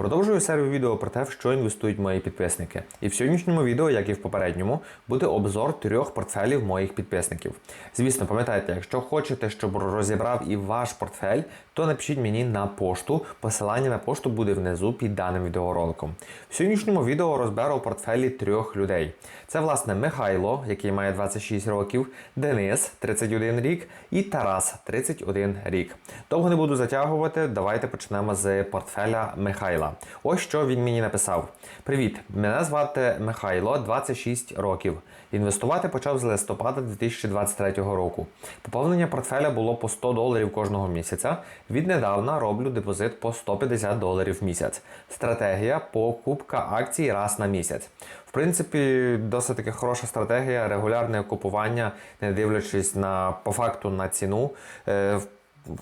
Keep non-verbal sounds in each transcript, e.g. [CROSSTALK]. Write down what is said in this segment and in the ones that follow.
Продовжую серію відео про те, в що інвестують мої підписники. І в сьогоднішньому відео, як і в попередньому, буде обзор трьох портфелів моїх підписників. Звісно, пам'ятайте, якщо хочете, щоб розібрав і ваш портфель, то напишіть мені на пошту. Посилання на пошту буде внизу під даним відеороликом. В сьогоднішньому відео розберу портфелі трьох людей. Це власне Михайло, який має 26 років, Денис 31 рік і Тарас 31 рік. Довго не буду затягувати. Давайте почнемо з портфеля Михайла. Ось що він мені написав: Привіт, мене звати Михайло, 26 років. Інвестувати почав з листопада 2023 року. Поповнення портфеля було по 100 доларів кожного місяця. Віднедавна роблю депозит по 150 доларів в місяць. Стратегія покупка акцій раз на місяць. В принципі, досить таки хороша стратегія, регулярне купування, не дивлячись на по факту на ціну.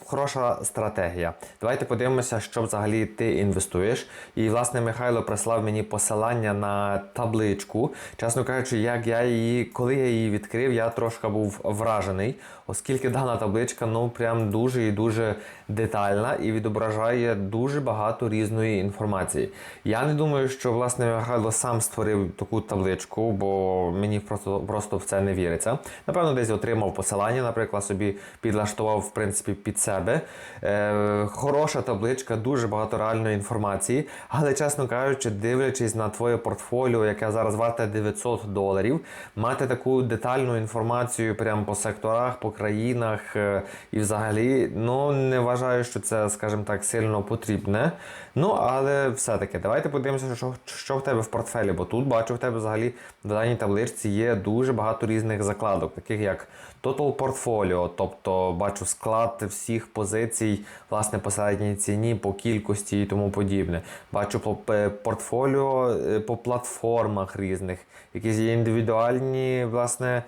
Хороша стратегія. Давайте подивимося, що взагалі ти інвестуєш. І, власне, Михайло прислав мені посилання на табличку. Чесно кажучи, як я її, коли я її відкрив, я трошки був вражений, оскільки дана табличка ну прям дуже і дуже детальна і відображає дуже багато різної інформації. Я не думаю, що власне Михайло сам створив таку табличку, бо мені просто, просто в це не віриться. Напевно, десь отримав посилання, наприклад, собі підлаштував в принципі під себе. Е, хороша табличка, дуже багато реальної інформації. Але, чесно кажучи, дивлячись на твоє портфоліо, яке зараз варте 900 доларів, мати таку детальну інформацію прямо по секторах, по країнах е, і взагалі, ну не вважаю, що це, скажімо так, сильно потрібне. Ну, але все-таки, давайте подивимося, що, що в тебе в портфелі, бо тут бачу, в тебе взагалі в даній табличці є дуже багато різних закладок, таких як Total Portfolio, тобто бачу склад всіх позицій, власне, по середній ціні, по кількості і тому подібне. Бачу по пе- портфоліо е, по платформах різних, якісь є індивідуальні, власне, е,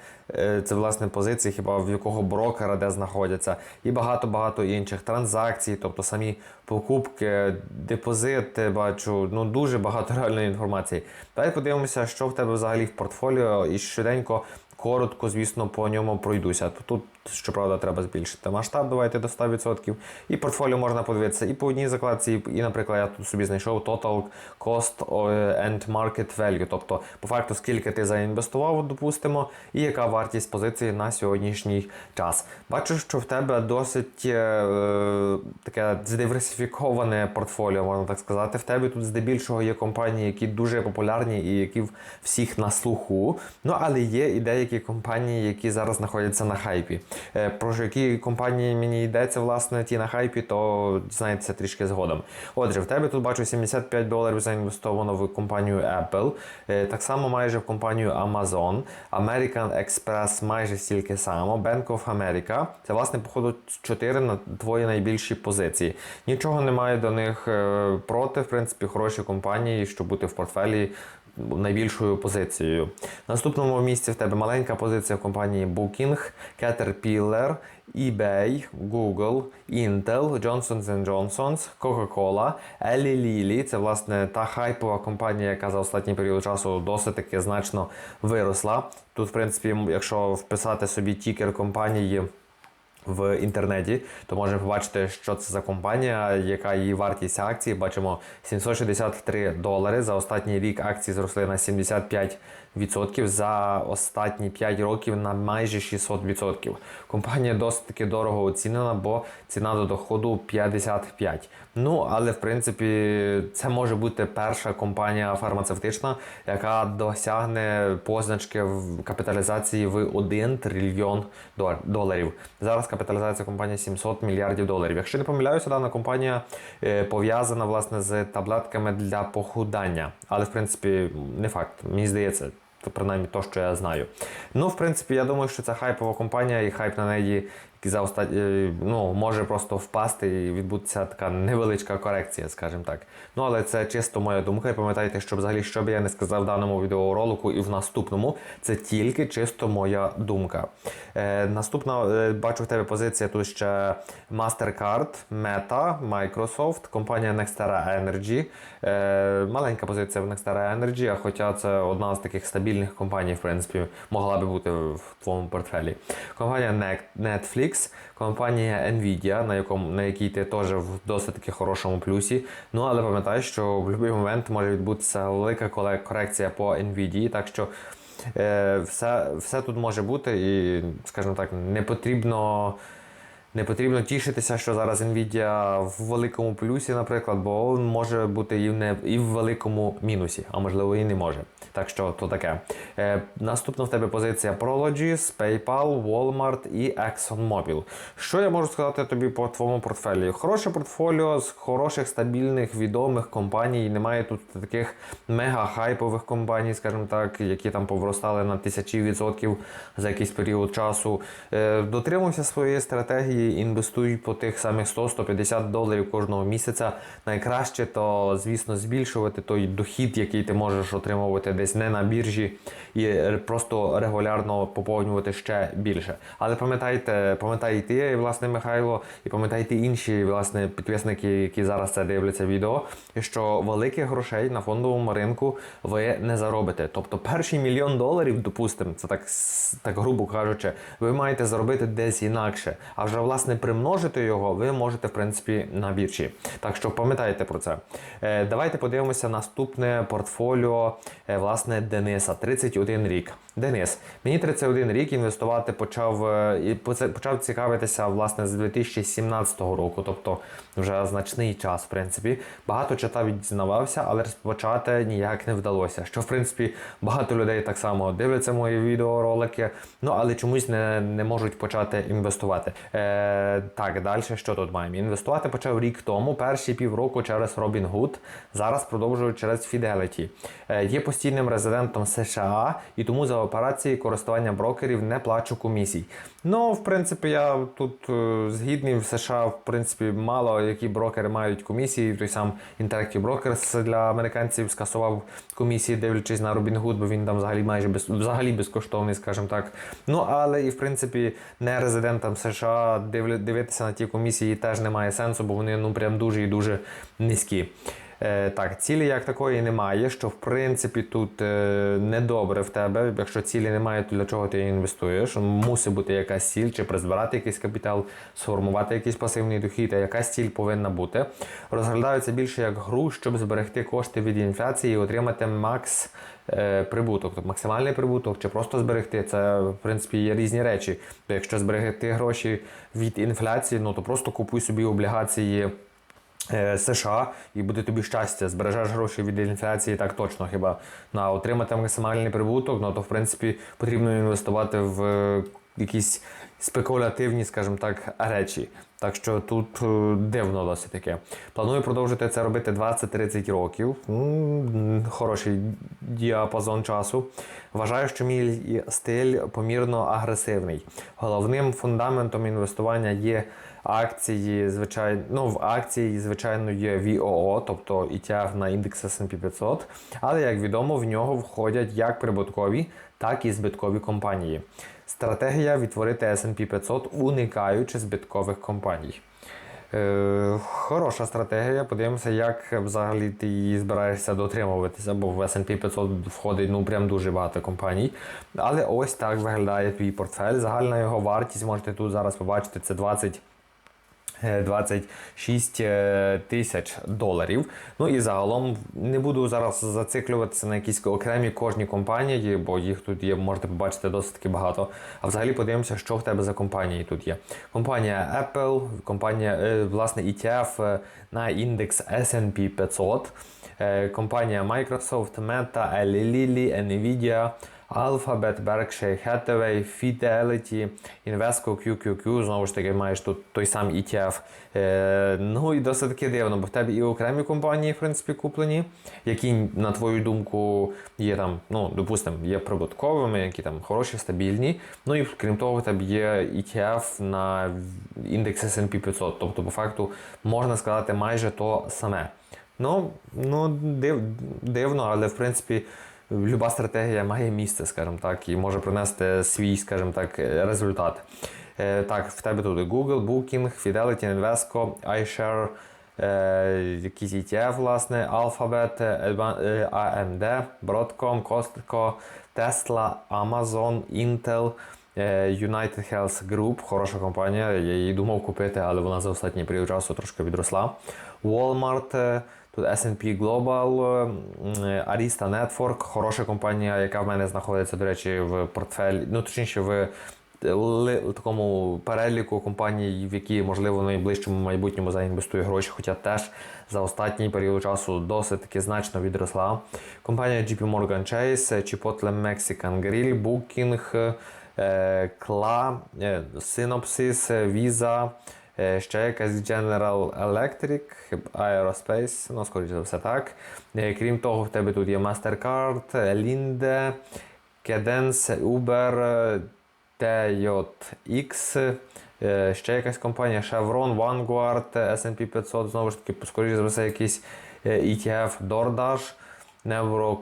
це власне позиції, хіба в якого брокера де знаходяться, і багато-багато інших транзакцій, тобто самі покупки, депозити, бачу, ну дуже багато [LAUGHS] реальної інформації. Давай подивимося, що в тебе взагалі в портфоліо, і щоденько Коротко, звісно, по ньому пройдуся. Тут, щоправда, треба збільшити масштаб, давайте до 100%. І портфоліо можна подивитися і по одній закладці, і, наприклад, я тут собі знайшов Total Cost and Market Value. Тобто, по факту, скільки ти заінвестував, допустимо, і яка вартість позиції на сьогоднішній час. Бачу, що в тебе досить е, таке диверсифіковане портфоліо, можна так сказати. В тебе тут здебільшого є компанії, які дуже популярні і які всіх на слуху. Ну, але є і деякі компанії, які зараз знаходяться на хайпі. Е, Про які компанії мені йдеться, власне, ті на хайпі, то дізнаєтеся трішки згодом. Отже, в тебе тут бачу 75 доларів заінвестовано в компанію Apple, е, так само майже в компанію Amazon, American Express майже стільки само, Bank of America. Це, власне, походу, 4 на твої найбільші позиції. Нічого немає до них е, проти, в принципі, хороші компанії, щоб бути в портфелі найбільшою позицією. Наступному місці в тебе маленька позиція в компанії Booking, Caterpillar, eBay, Google, Intel, Johnson Johnson, Coca-Cola, Eli Lilly. Це власне та хайпова компанія, яка за останній період часу досить таки значно виросла. Тут, в принципі, якщо вписати собі тікер компанії в інтернеті, то можемо побачити, що це за компанія, яка її вартість акції. Бачимо 763 долари. За останній рік акції зросли на 75%, за останні 5 років на майже 600%. Компанія досить таки дорого оцінена, бо ціна до доходу 55. Ну, але в принципі це може бути перша компанія фармацевтична, яка досягне позначки в капіталізації в 1 трильйон доларів. Зараз капіталізація компанії 700 мільярдів доларів. Якщо не помиляюся, дана компанія е, пов'язана власне з таблетками для похудання. Але в принципі не факт. Мені здається. То принаймні то, що я знаю. Ну, в принципі, я думаю, що це хайпова компанія, і хайп на неї за оста... е, ну, може просто впасти і відбутися така невеличка корекція, скажімо так. Ну, але це чисто моя думка. І пам'ятайте, що взагалі, що би я не сказав в даному відеоролику і в наступному, це тільки чисто моя думка. Е, наступна, е, бачу в тебе позиція тут ще MasterCard, Meta, Microsoft, компанія Nextera Energy. Е, маленька позиція в Nextera Energy, а хоча це одна з таких стабільних компаній, в принципі, могла би бути в твоєму портфелі. Компанія Netflix, RTX, компанія Nvidia, на, якому, на якій ти теж в досить таки хорошому плюсі. Ну але пам'ятай, що в будь-який момент може відбутися велика корекція по Nvidia, так що е, все, все тут може бути, і, скажімо так, не потрібно. Не потрібно тішитися, що зараз Nvidia в великому плюсі, наприклад, бо може бути і в, не, і в великому мінусі, а можливо і не може. Так що то таке. Е, наступна в тебе позиція Prologis, PayPal, Walmart і ExxonMobil. Що я можу сказати тобі по твоєму портфелі? Хороше портфоліо з хороших, стабільних, відомих компаній. Немає тут таких мега-хайпових компаній, скажімо так, які там повростали на тисячі відсотків за якийсь період часу. Е, дотримуйся своєї стратегії, інвестуй по тих самих 100-150 доларів кожного місяця. Найкраще то, звісно, збільшувати той дохід, який ти можеш отримувати десь не на біржі, і просто регулярно поповнювати ще більше. Але пам'ятайте, пам'ятай і власне, Михайло, і пам'ятайте інші власне підписники, які зараз це дивляться відео, що великих грошей на фондовому ринку ви не заробите. Тобто перший мільйон доларів, допустимо, це так, так грубо кажучи, ви маєте заробити десь інакше. А вже власне примножити його ви можете в принципі на біржі. Так що пам'ятайте про це. Е, давайте подивимося наступне портфоліо е, власне Дениса, 31 рік. Денис, мені 31 рік інвестувати почав е, і почав цікавитися власне з 2017 року, тобто вже значний час, в принципі. Багато читав і дізнавався, але розпочати ніяк не вдалося. Що в принципі багато людей так само дивляться мої відеоролики, ну але чомусь не, не можуть почати інвестувати. Е, так, далі що тут маємо? Інвестувати почав рік тому, перші півроку через Robinhood, зараз продовжую через Fidelity. Е, є постійним резидентом США і тому за операції користування брокерів не плачу комісій. Ну, в принципі, я тут е, згідний в США, в принципі, мало які брокери мають комісії. Той сам Interactive Brokers для американців скасував комісії, дивлячись на Robinhood, бо він там взагалі майже без, взагалі безкоштовний, скажімо так. Ну, але і в принципі не резидентам США дивитися на ті комісії теж немає сенсу, бо вони ну прям дуже і дуже низькі. Е, так, цілі як такої немає, що в принципі тут е, недобре в тебе. Якщо цілі немає, то для чого ти інвестуєш? Мусить бути якась ціль, чи призбирати якийсь капітал, сформувати якийсь пасивний дохід, а якась ціль повинна бути. Розглядаються більше як гру, щоб зберегти кошти від інфляції і отримати макс е, прибуток, тобто максимальний прибуток, чи просто зберегти. Це в принципі є різні речі. Якщо зберегти гроші від інфляції, ну то просто купуй собі облігації. Е, США і буде тобі щастя, збережеш гроші від інфляції, так точно хіба на отримати максимальний прибуток, ну то в принципі потрібно інвестувати в е, якісь спекулятивні, скажімо так, речі. Так що тут е, дивно досить таке. Планую продовжити це робити 20-30 років. Хороший діапазон часу. Вважаю, що мій стиль помірно агресивний. Головним фундаментом інвестування є акції, звичайно, ну в акції, звичайно, є VOO, тобто ETF на індекс S&P 500, але як відомо, в нього входять як прибуткові, так і збиткові компанії. Стратегія відтворити S&P 500, уникаючи збиткових компаній. Е, хороша стратегія. Подивимося, як взагалі ти її збираєшся дотримуватися, бо в S&P 500 входить ну прям дуже багато компаній. Але ось так виглядає твій портфель. Загальна його вартість можете тут зараз побачити. Це 20 е, 26 е, тисяч доларів. Ну і загалом не буду зараз зациклюватися на якісь окремі кожні компанії, бо їх тут є, можете побачити досить багато. А взагалі подивимося, що в тебе за компанії тут є. Компанія Apple, компанія, е, власне, ETF е, на індекс S&P 500, е, компанія Microsoft, Meta, Lilly, Nvidia, Alphabet, Berkshire Hathaway, Fidelity, Invesco, QQQ, знову ж таки, маєш тут той самий ETF. Е, ну і досить таки дивно, бо в тебе і окремі компанії, в принципі, куплені, які, на твою думку, є там, ну, допустимо, є прибутковими, які там хороші, стабільні. Ну і крім того, в тебе є ETF на індекс S&P 500. Тобто, по факту, можна сказати, майже то саме. Ну, ну див, дивно, але в принципі. Люба стратегія має місце, скажімо так, і може принести свій, скажімо так, результат. Е, так, в тебе тут Google, Booking, Fidelity, Invesco, iShare, е, якісь ETF, власне, Alphabet, е, AMD, Broadcom, Costco, Tesla, Amazon, Intel, Е, United Health Group, хороша компанія. Я її думав купити, але вона за останній період часу трошки відросла. Walmart, е, тут S&P Global, е, Arista Network, хороша компанія, яка в мене знаходиться, до речі, в портфелі, ну точніше, в такому переліку компаній, в які можливо в найближчому майбутньому заінвестую гроші, хоча теж за останній період часу досить таки значно відросла. Компанія JP Morgan Chase, Chipotle Mexican Grill, Booking, е, е, Synopsys, е, Visa, е, ще якась General Electric, Aerospace, ну, скоріше за все так. Е, Крім того, в тебе тут є Mastercard, Linde, Cadence, Uber, е, TJX, е, ще якась компанія Chevron, Vanguard, S&P 500, знову ж таки, скоріше за все, якийсь е, ETF, DoorDash, Neuro,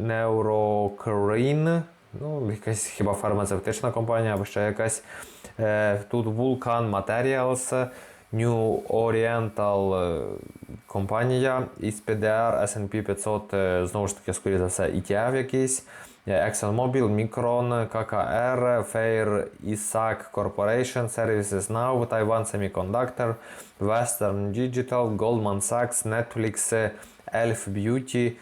Neurocrine, ну, якась хіба фармацевтична компанія, або ще якась. Е, Тут Vulcan Materials, New Oriental е, компанія, SPDR, S&P 500, е, знову ж таки, скоріше за все, ETF якийсь. Е, ExxonMobil, Micron, KKR, Fair Isaac Corporation, Services Now, Taiwan Semiconductor, Western Digital, Goldman Sachs, Netflix, е, Elf Beauty, е,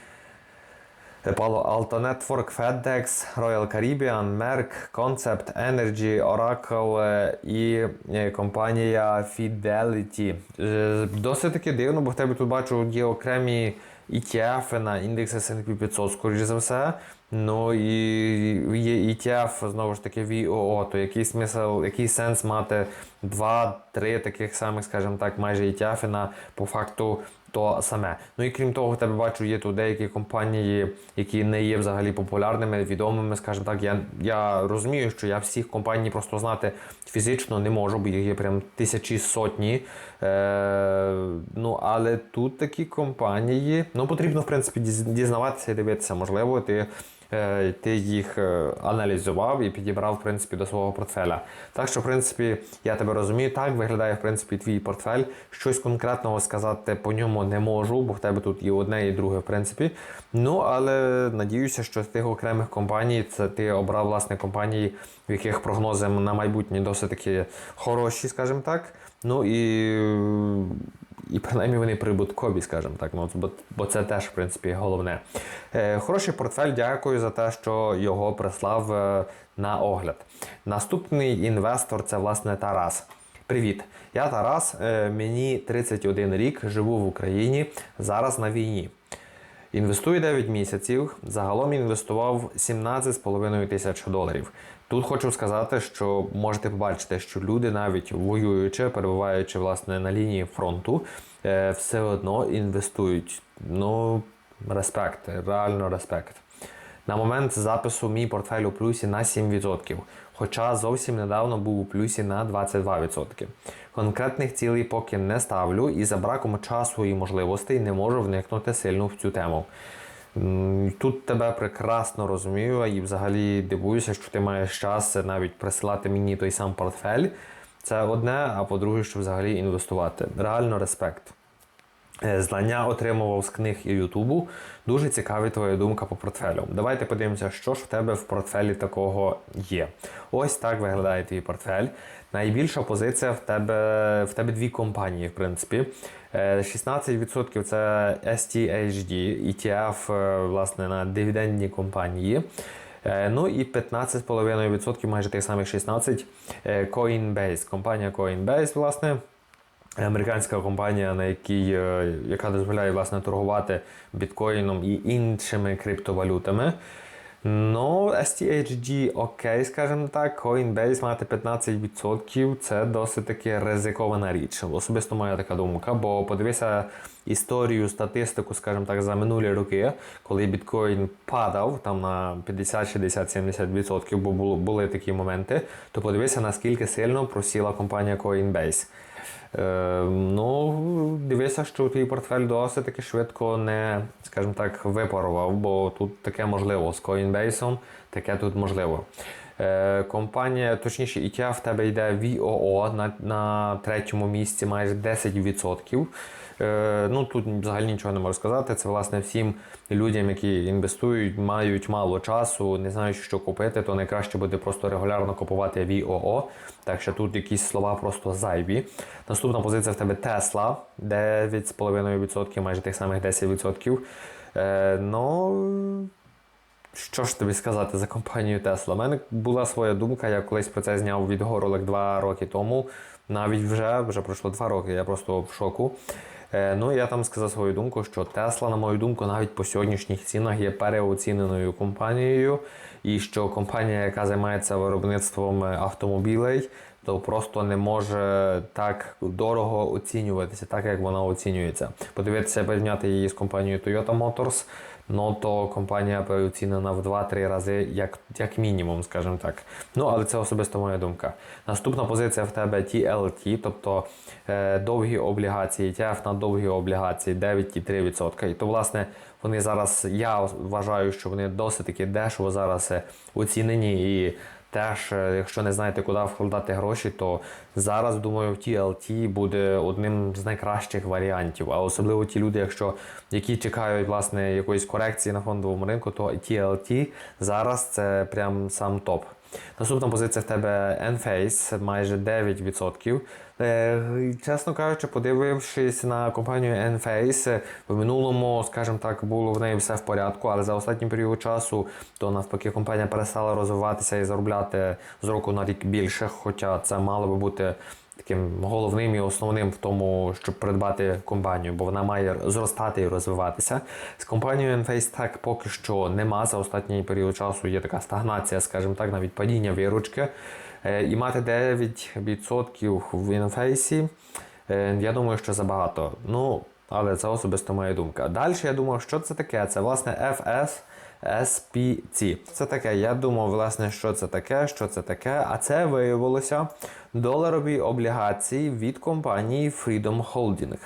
Palo Alto Network, FedEx, Royal Caribbean, Merck, Concept, Energy, Oracle е, і е, компанія Fidelity. Е, Досить таки дивно, бо в тебе тут бачу є окремі ETF на індекс S&P 500, скоріш за все. Ну і є ETF, знову ж таки, VOO, то який смисл, який сенс мати 2-3 таких самих, скажімо так, майже ETF на по факту то саме. Ну і крім того, в тебе бачу, є тут деякі компанії, які не є взагалі популярними, відомими, скажімо так. Я, я розумію, що я всіх компаній просто знати фізично не можу, бо їх є прям тисячі сотні. Е, ну, але тут такі компанії, ну потрібно в принципі дізнаватися і дивитися. Можливо, ти. Е, Ти їх е, аналізував і підібрав в принципі до свого портфеля. Так що, в принципі, я тебе розумію, так виглядає в принципі твій портфель. Щось конкретного сказати по ньому не можу, бо в тебе тут і одне, і друге, в принципі. Ну але надіюся, що з тих окремих компаній це ти обрав власне компанії, в яких прогнози на майбутнє досить таки хороші, скажімо так. Ну і і принаймні вони прибуткові, скажімо так. Ну, бо, бо це теж, в принципі, головне. Е, хороший портфель, дякую за те, що його прислав е, на огляд. Наступний інвестор це власне Тарас. Привіт, я Тарас, е, мені 31 рік, живу в Україні, зараз на війні. Інвестую 9 місяців. Загалом інвестував 17,5 тисяч доларів. Тут хочу сказати, що можете побачити, що люди, навіть воюючи, перебуваючи власне на лінії фронту, е, все одно інвестують. Ну, респект, реально респект. На момент запису мій портфель у плюсі на 7%, хоча зовсім недавно був у плюсі на 22%. Конкретних цілей поки не ставлю і за браком часу і можливостей не можу вникнути сильно в цю тему. Тут тебе прекрасно розумію і взагалі дивуюся, що ти маєш час навіть присилати мені той сам портфель. Це одне, а по-друге, що взагалі інвестувати. Реально респект. Е, Знання отримував з книг і Ютубу. Дуже цікава твоя думка по портфелю. Давайте подивимося, що ж в тебе в портфелі такого є. Ось так виглядає твій портфель. Найбільша позиція в тебе в тебе дві компанії, в принципі. Е, 16% це STHD, ETF, е, власне, на дивідендні компанії. Е, Ну і 15,5%, майже тих самих 16% е, Coinbase. Компанія Coinbase, власне. Американська компанія, на якій, е, яка дозволяє власне торгувати біткоїном і іншими криптовалютами. Ну, STHD окей, скажімо так, Coinbase мати 15% це досить таки ризикована річ. Особисто моя така думка, бо подивися історію, статистику, скажімо так, за минулі роки, коли біткоін падав там на 50, 60, 70%, бо були такі моменти, то подивися, наскільки сильно просіла компанія Coinbase. Е, ну, дивися, що твій портфель досить таки швидко не, скажімо так, випарував, бо тут таке можливо з Coinbase, таке тут можливо. Е, компанія, точніше, ETF в тебе йде VOO на, на третьому місці майже 10%. Е, ну тут взагалі нічого не можу сказати. Це власне всім людям, які інвестують, мають мало часу, не знають, що купити, то найкраще буде просто регулярно купувати VOO. Так що тут якісь слова просто зайві. Наступна позиція в тебе Tesla, 9,5%, майже тих самих 10%. Е, ну. Що ж тобі сказати за компанію Tesla? У мене була своя думка, я колись про це зняв відеоролик два роки тому. Навіть вже вже пройшло два роки, я просто в шоку. Е, ну я там сказав свою думку, що Тесла, на мою думку, навіть по сьогоднішніх цінах є переоціненою компанією, і що компанія, яка займається виробництвом автомобілей, то просто не може так дорого оцінюватися, так як вона оцінюється. Подивитися, порівняти її з компанією Toyota Motors, ну то компанія переоцінена в 2-3 рази, як, як мінімум, скажімо так. Ну, але це особисто моя думка. Наступна позиція в тебе TLT, тобто е, довгі облігації, ETF на довгі облігації 9,3%. І то, власне, вони зараз, я вважаю, що вони досить таки дешево зараз е, оцінені і. Теж, е, якщо не знаєте, куди вкладати гроші, то зараз думаю, TLT буде одним з найкращих варіантів. А особливо ті люди, якщо які чекають власне якоїсь корекції на фондовому ринку, то TLT зараз це прям сам топ. Наступна позиція в тебе Enphase, майже 9%. Е, чесно кажучи, подивившись на компанію Enphase, в минулому, скажімо так, було в неї все в порядку, але за останній період часу то навпаки компанія перестала розвиватися і заробляти з року на рік більше, хоча це мало би бути. Таким головним і основним в тому, щоб придбати компанію, бо вона має зростати і розвиватися. З компанією Enphase так поки що нема. За останній період часу є така стагнація, скажімо так, навіть падіння виручки. Е, І мати 9% в Enphase, е, я думаю, що забагато. Ну, але це особисто моя думка. Далі я думав, що це таке? Це власне FS. SPC. Це таке. Я думав, власне, що це таке, що це таке. А це виявилося доларові облігації від компанії Freedom Holding.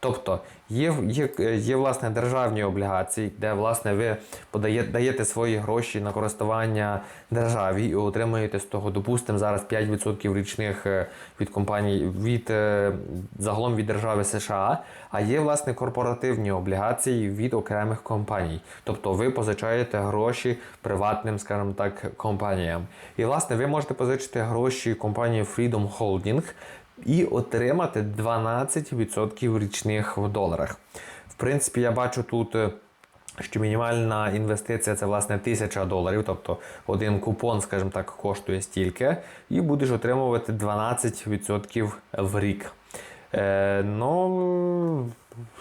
Тобто є, є, є власне державні облігації, де власне ви подаєте даєте свої гроші на користування державі і отримуєте з того, допустимо, зараз 5% річних е, від компаній від е, загалом від держави США. А є власне корпоративні облігації від окремих компаній. Тобто ви позичаєте гроші приватним, скажімо так, компаніям. І власне ви можете позичити гроші компанії Freedom Holding і отримати 12% річних в доларах. В принципі, я бачу тут. е, Що мінімальна інвестиція це власне 1000 доларів, тобто один купон, скажімо так, коштує стільки, і будеш отримувати 12% в рік. Е, ну,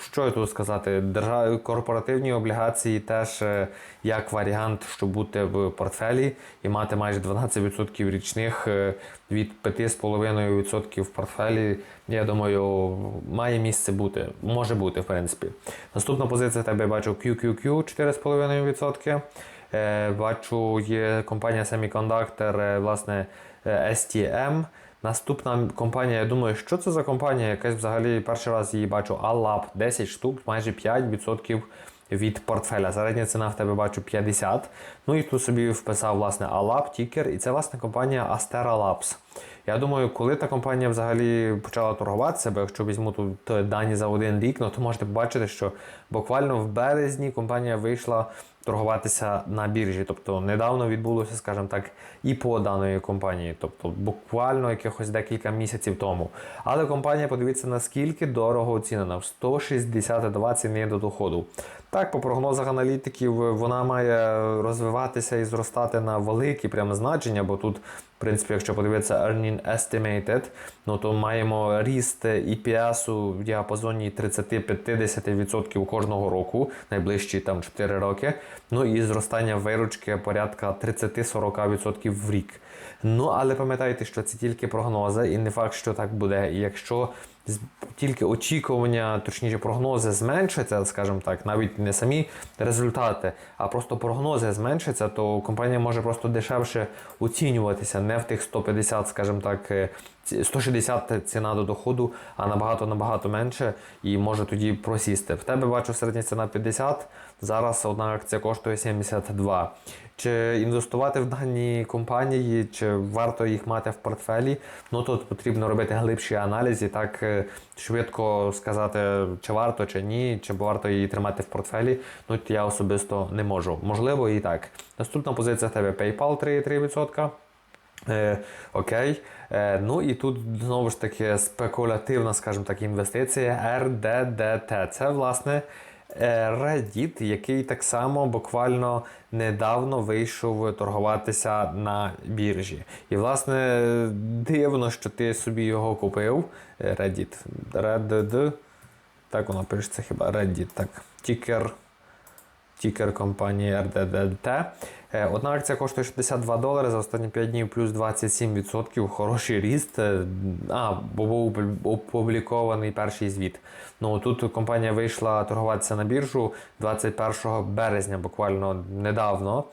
що я тут сказати? Держав... Корпоративні облігації теж е, як варіант, щоб бути в портфелі і мати майже 12% річних е, від 5,5% в портфелі. Я думаю, має місце бути. Може бути, в принципі. Наступна позиція тебе бачу QQQ 4,5%. Е, Бачу, є компанія Semiconductor, власне, STM. Наступна компанія, я думаю, що це за компанія? Якась взагалі перший раз її бачу Allap 10 штук, майже 5% від портфеля. Середня ціна в тебе бачу 50. Ну і тут собі вписав власне Allap, тікер, і це власне компанія Astera Labs. Я думаю, коли та компанія взагалі почала торгуватися, бо якщо візьму тут дані за один рік, ну то можете побачити, що буквально в березні компанія вийшла торгуватися на біржі. Тобто недавно відбулося, скажімо так, і по даної компанії, тобто буквально якихось декілька місяців тому. Але компанія, подивіться, наскільки дорого оцінена в 162 ціни до доходу. Так, по прогнозах аналітиків, вона має розвиватися і зростати на великі прямо значення, бо тут, в принципі, якщо подивитися Earning Estimated, ну то маємо ріст EPS в діапазоні 30-50% кожного року, найближчі там 4 роки. Ну і зростання виручки порядка 30-40% в рік. Ну, але пам'ятайте, що це тільки прогнози, і не факт, що так буде. Якщо тільки очікування, точніше, прогнози зменшаться, скажімо так, навіть не самі результати, а просто прогнози зменшаться, то компанія може просто дешевше оцінюватися не в тих 150, скажімо так, е, ці- 160 ціна до доходу, а набагато набагато менше, і може тоді просісти. В тебе бачу середня ціна 50, зараз одна акція коштує 72. Чи інвестувати в дані компанії, чи варто їх мати в портфелі? Ну тут потрібно робити глибші аналізи, так е, швидко сказати, чи варто, чи ні, чи варто її тримати в портфелі. Ну я особисто не можу. Можливо, і так. Наступна позиція в тебе PayPal 3,3%. Е, окей. Е, ну і тут знову ж таки спекулятивна, скажімо так, інвестиція RDDT. Це власне е, Reddit, який так само буквально недавно вийшов торгуватися на біржі. І власне дивно, що ти собі його купив. Е, Reddit. Reddit. Так воно пишеться хіба Reddit. Так. Тікер тікер компанії RDDT. Е, Одна акція коштує 62 долари за останні 5 днів плюс 27%. Хороший ріст. Е, А, бо був опублікований перший звіт. Ну тут компанія вийшла торгуватися на біржу 21 березня, буквально недавно.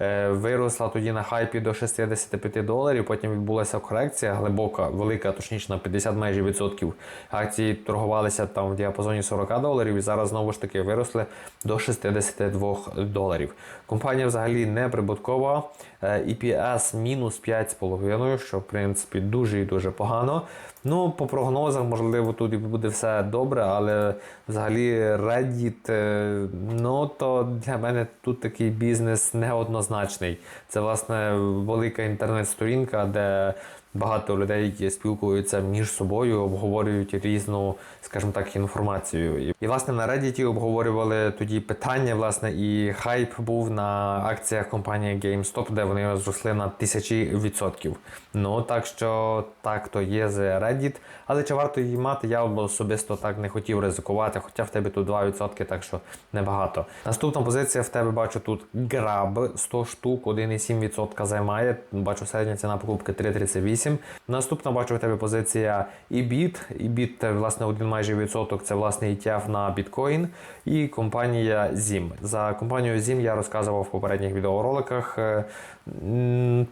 Е, Виросла тоді на хайпі до 65 доларів. Потім відбулася корекція глибока, велика, точніше на 50 майже відсотків. Акції торгувалися там в діапазоні 40 доларів і зараз знову ж таки виросли до 62 доларів. Компанія взагалі не прибуткова. Е, EPS мінус 5,5, що в принципі дуже і дуже погано. Ну, по прогнозам, можливо, тут і буде все добре, але взагалі Reddit, е, ну то для мене тут такий бізнес неоднозначний. Це власне велика інтернет-сторінка, де багато людей які спілкуються між собою, обговорюють різну, скажімо так, інформацію. І, власне на Reddit обговорювали тоді питання, власне, і хайп був на акціях компанії GameStop, де вони зросли на тисячі відсотків. Ну так що так то є з Reddit, але чи варто її мати, я особисто так не хотів ризикувати, хоча в тебе тут 2%, так що небагато. Наступна позиція в тебе бачу тут Grab 100 штук, 1,7% займає. Бачу середня ціна покупки 3,38. Наступна бачу в тебе позиція EBIT. EBIT, власне, один майже відсоток, це власне ETF на біткоін. І компанія ZIM. За компанією ZIM я розказував в попередніх відеороликах.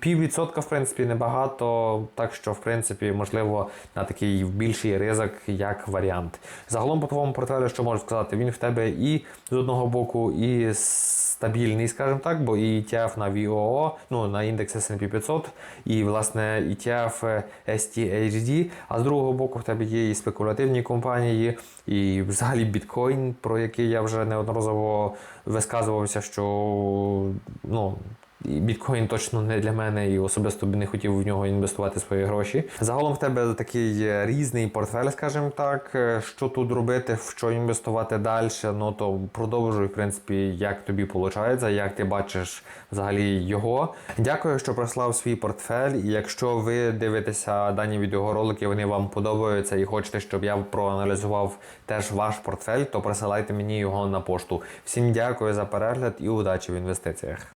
Піввідсотка, в принципі, небагато, так що, в принципі, можливо, на такий більший ризик як варіант. Загалом по твоєму портфелю, що можу сказати, він в тебе і з одного боку, і стабільний, скажімо так, бо і ETF на VOO, ну на індекс S&P 500, і власне ETF STHD, а з другого боку в тебе є і спекулятивні компанії, і взагалі біткоін, про який я вже неодноразово висказувався, що ну. Біткоін точно не для мене, і особисто б не хотів в нього інвестувати свої гроші. Загалом в тебе такий е, різний портфель, скажімо так. Е, Що тут робити, в що інвестувати далі. Ну то продовжуй, в принципі, як тобі виходить, як ти бачиш взагалі його. Дякую, що прислав свій портфель. І якщо ви дивитеся дані відеоролики, вони вам подобаються і хочете, щоб я проаналізував теж ваш портфель, то присилайте мені його на пошту. Всім дякую за перегляд і удачі в інвестиціях.